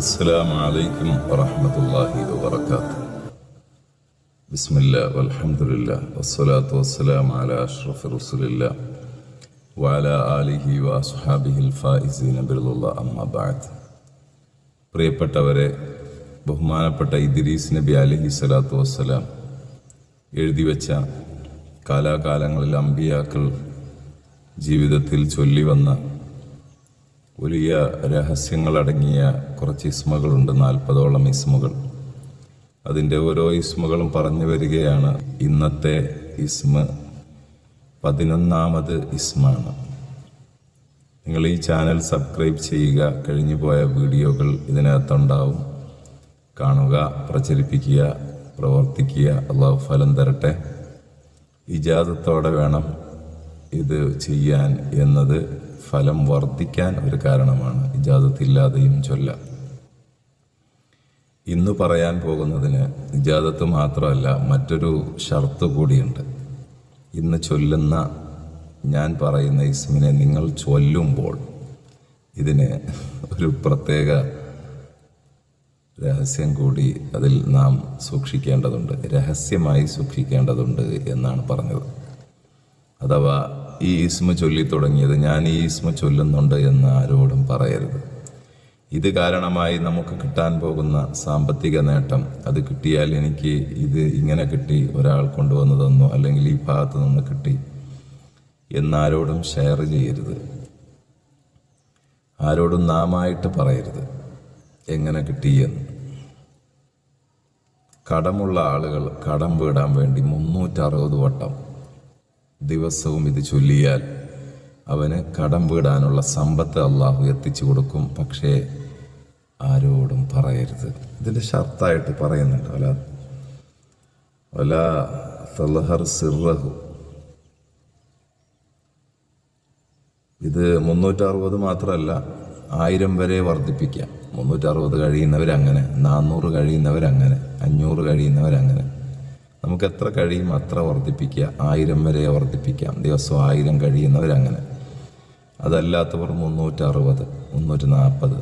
السلام عليكم ورحمة الله وبركاته بسم الله والحمد لله والصلاة والسلام على أشرف رسول الله وعلى آله وأصحابه الفائزين برضا الله أما بعد പ്രിയപ്പെട്ടവരെ ബഹുമാനപ്പെട്ട ഇദ്രീസ് നബി അലഹി സ്വലാത്തു വസ്സലാം എഴുതി വെച്ച കാലാകാലങ്ങളിൽ അമ്പിയാക്കൾ ജീവിതത്തിൽ ചൊല്ലി വന്ന വലിയ രഹസ്യങ്ങളടങ്ങിയ കുറച്ച് ഇസ്മകളുണ്ട് നാൽപ്പതോളം ഇസ്മുകൾ. അതിന്റെ ഓരോ ഇസ്മുകളും പറഞ്ഞു വരികയാണ് ഇന്നത്തെ ഇസ്മ. പതിനൊന്നാമത് ഇസ്മാണ്. നിങ്ങൾ ഈ ചാനൽ സബ്സ്ക്രൈബ് ചെയ്യുക. കഴിഞ്ഞു പോയ വീഡിയോകൾ ഇതിനകത്തുണ്ടാവും. കാണുക പ്രചരിപ്പിക്കുക പ്രവർത്തിക്കുക. അള്ളാഹു ഫലം തരട്ടെ. ഇജാദത്തോടെ വേണം ഇത് ചെയ്യാൻ എന്നത് ഫലം വർദ്ധിക്കാൻ ഒരു കാരണമാണ്. ഇജാദത്തില്ലാതെയും ചൊല്ല. ഇന്ന് പറയാൻ പോകുന്നതിന് ഇജാദത്ത് മാത്രമല്ല മറ്റൊരു ഷർത്ത് കൂടിയുണ്ട്. ഇന്ന് ചൊല്ലുന്ന ഞാൻ പറയുന്ന ഇസ്മിനെ നിങ്ങൾ ചൊല്ലുമ്പോൾ ഇതിന് ഒരു പ്രത്യേക രഹസ്യം കൂടി അതിൽ നാം സൂക്ഷിക്കേണ്ടതുണ്ട്. രഹസ്യമായി സൂക്ഷിക്കേണ്ടതുണ്ട് എന്നാണ് പറഞ്ഞത്. അഥവാ ഈ ഈസ്മ ചൊല്ലി തുടങ്ങിയത് ഞാൻ ഈ ഈസ്മ ചൊല്ലുന്നുണ്ട് എന്ന് ആരോടും പറയരുത്. ഇത് കാരണമായി നമുക്ക് കിട്ടാൻ പോകുന്ന സാമ്പത്തിക നേട്ടം. അത് കിട്ടിയാൽ എനിക്ക് ഇത് ഇങ്ങനെ കിട്ടി ഒരാൾ കൊണ്ടുവന്നതെന്നോ അല്ലെങ്കിൽ ഈ ഭാഗത്തു നിന്ന് കിട്ടി എന്നാരോടും ഷെയർ ചെയ്യരുത്. ആരോടും നാമായിട്ട് പറയരുത് എങ്ങനെ കിട്ടിയെന്ന് കടമുള്ള ആളുകൾ കടം വീടാൻ വേണ്ടി മുന്നൂറ്ററുപത് വട്ടം ദിവസവും ഇത് ചൊല്ലിയാൽ അവന് കടം വീടാനുള്ള സമ്പത്ത് അള്ളാഹു എത്തിച്ചു കൊടുക്കും. പക്ഷേ ആരോടും പറയരുത്. ഇതിന്റെ ഷർത്തായിട്ട് പറയുന്നുണ്ട്. അല്ല ഒല തലഹർ സിറഹു ഇത് മുന്നൂറ്ററുപത് മാത്രമല്ല ആയിരം വരെ വർദ്ധിപ്പിക്കാം. മുന്നൂറ്ററുപത് കഴിയുന്നവരങ്ങനെ നാനൂറ് കഴിയുന്നവരങ്ങനെ അഞ്ഞൂറ് കഴിയുന്നവരങ്ങനെ. നമുക്ക് എത്ര കഴിയും അത്ര വർദ്ധിപ്പിക്കുക. ആയിരം വരെ വർദ്ധിപ്പിക്കാം. ദിവസം ആയിരം കഴിയുന്നവരങ്ങനെ. അതല്ലാത്തവർ മുന്നൂറ്ററുപത് മുന്നൂറ്റി നാൽപ്പത്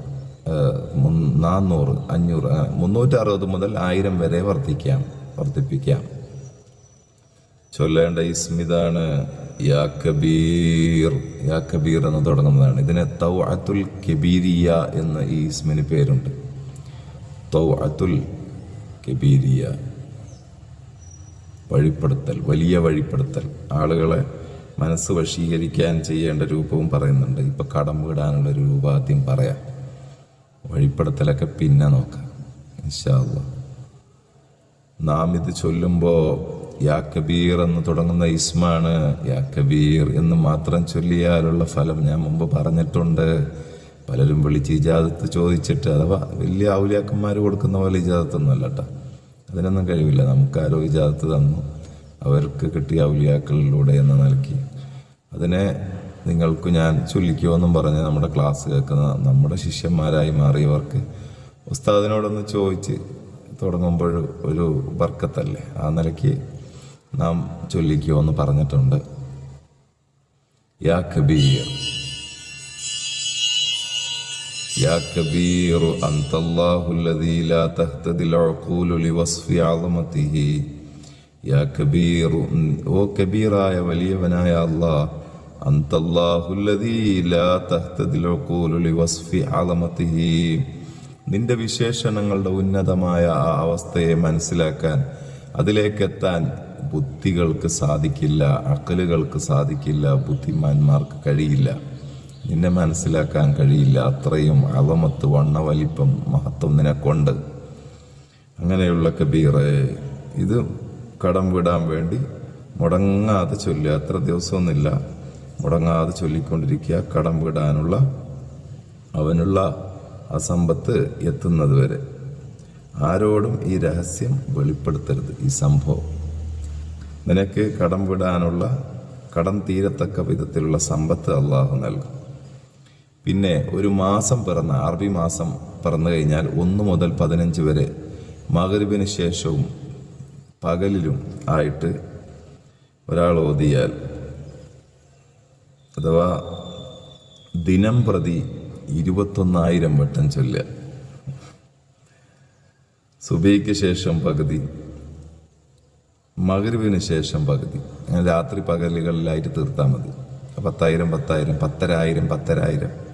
നാന്നൂറ് അഞ്ഞൂറ് മുന്നൂറ്ററുപത് മുതൽ ആയിരം വരെ വർദ്ധിക്കാം വർദ്ധിപ്പിക്കാം. ചൊല്ലേണ്ട ഇസ്മിതാണ് യാ കബീർ. യാ കബീർ എന്ന് തുടങ്ങുന്നതാണ്. ഇതിന് തൗ അത്തുൽ കബീരിയ എന്ന ഈ ഇസ്മിന് പേരുണ്ട്. തൗ അത്തുൽ കബീരിയ. വഴിപ്പെടുത്തൽ വലിയ വഴിപ്പെടുത്തൽ. ആളുകളെ മനസ്സ് വശീകരിക്കാൻ ചെയ്യേണ്ട രൂപവും പറയുന്നുണ്ട്. ഇപ്പൊ കടം വിടാനുള്ള രൂപ ആദ്യം പറയാം. വഴിപ്പെടുത്തലൊക്കെ പിന്നെ നോക്കാം. ഇൻഷാല്ല നാം ഇത് ചൊല്ലുമ്പോൾ യാ കബീർ എന്ന് തുടങ്ങുന്ന ഇസ്മാണ് യാ കബീർ എന്ന് മാത്രം ചൊല്ലിയാലുള്ള ഫലം ഞാൻ മുമ്പ് പറഞ്ഞിട്ടുണ്ട്. പലരും വിളിച്ച് ഇജാദത്ത് ചോദിച്ചിട്ട് അഥവാ വലിയ ഔലിയാക്കന്മാർ കൊടുക്കുന്ന പോലെ ഇജാദത്തൊന്നുമല്ല കേട്ടോ അതിനൊന്നും കഴിവില്ല. നമുക്ക് ആരോഗ്യജാതത്ത് തന്നു. അവർക്ക് കിട്ടിയ ഔലിയാക്കളിലൂടെ എന്ന് നൽകി അതിനെ നിങ്ങൾക്ക് ഞാൻ ചൊല്ലിക്കുമെന്നും പറഞ്ഞ് നമ്മുടെ ക്ലാസ് കേൾക്കുന്ന നമ്മുടെ ശിഷ്യന്മാരായി മാറിയവർക്ക് ഉസ്താദിനോടൊന്ന് ചോദിച്ച് തുടങ്ങുമ്പോൾ ഒരു വർക്കത്തല്ലേ ആ നിലയ്ക്ക് നാം ചൊല്ലിക്കുമെന്ന് പറഞ്ഞിട്ടുണ്ട്. യാ കബീർ. يا كبير أنت الله الذي لا تهتدي العقول لوصف عظمته يا كبير ഓ കബീറായ വലിയവനായ അള്ളാഹ് أنت الله الذي لا تهتدي العقول لوصف عظمته നിന്റെ വിശേഷണങ്ങളുടെ ഉന്നതമായ ആ അവസ്ഥയെ മനസ്സിലാക്കാൻ അതിലേക്കെത്താൻ ബുദ്ധികൾക്ക് സാധിക്കില്ല അക്കലുകൾക്ക് സാധിക്കില്ല ബുദ്ധിമാന്മാർക്ക് കഴിയില്ല നിന്നെ മനസ്സിലാക്കാൻ കഴിയില്ല. അത്രയും അളമത്ത് വണ്ണവലിപ്പം മഹത്വം നിനക്കൊണ്ട്. അങ്ങനെയുള്ള കബീറെ ഇത് കടം വിടാൻ വേണ്ടി മുടങ്ങാതെ ചൊല്ലുക അത്ര ദിവസമൊന്നുമില്ല. മുടങ്ങാതെ ചൊല്ലിക്കൊണ്ടിരിക്കുക കടം വിടാനുള്ള അവനുള്ള അസമ്പത്ത് സമ്പത്ത് എത്തുന്നത് വരെ. ആരോടും ഈ രഹസ്യം വെളിപ്പെടുത്തരുത് ഈ സംഭവം. നിനക്ക് കടം വിടാനുള്ള കടം തീരത്തക്ക വിധത്തിലുള്ള സമ്പത്ത് അള്ളാഹു നൽകും. പിന്നെ ഒരു മാസം പിറന്ന അറബി മാസം പിറന്നു കഴിഞ്ഞാൽ ഒന്ന് മുതൽ പതിനഞ്ച് വരെ മകരുവിന് ശേഷവും പകലിലും ആയിട്ട് ഒരാൾ ഓതിയാൽ അഥവാ ദിനം പ്രതി ഇരുപത്തൊന്നായിരം വട്ടം ചൊല്ലുക. സുബൈക്ക് ശേഷം പകുതി മകരുവിന് ശേഷം പകുതി. രാത്രി പകലുകളിലായിട്ട് തീർത്താൽ മതി. പത്തായിരം പത്തായിരം പത്തരായിരം പത്തരായിരം.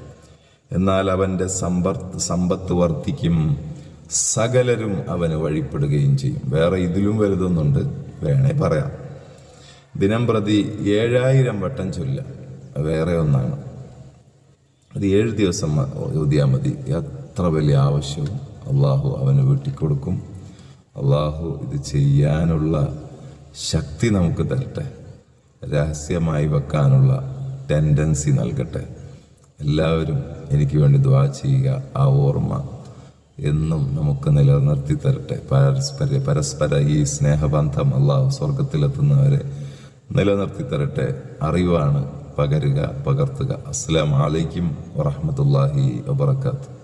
എന്നാൽ അവന്റെ സമ്പത്ത് സമ്പത്ത് വർദ്ധിക്കും. സകലരും അവന് വഴിപ്പെടുകയും ചെയ്യും. വേറെ ഇതിലും വലുതൊന്നുണ്ട്. വേണേ പറയാം. ദിനം പ്രതി ഏഴായിരം വട്ടം ചൊല്ല. വേറെ ഒന്നാണ്. അത് ഏഴ് ദിവസം ഓതിയാൽ മതി. എത്ര വലിയ ആവശ്യവും അള്ളാഹു അവന് വീട്ടിക്കൊടുക്കും. അള്ളാഹു ഇത് ചെയ്യാനുള്ള ശക്തി നമുക്ക് തരട്ടെ. രഹസ്യമായി വെക്കാനുള്ള ടെൻഡൻസി നൽകട്ടെ. എല്ലാവരും എനിക്ക് വേണ്ടി ദ്വാ ചെയ്യുക ആ ഓർമ്മ എന്നും നമുക്ക് നിലനിർത്തി തരട്ടെ. പരസ്പര പരസ്പര ഈ സ്നേഹബന്ധം അള്ളാഹു സ്വർഗത്തിലെത്തുന്നവരെ നിലനിർത്തി തരട്ടെ. അറിവാണ് പകരുക പകർത്തുക. അസ്സലാം വലൈക്കും വറഹമത്തല്ലാഹി വബർക്കാത്തു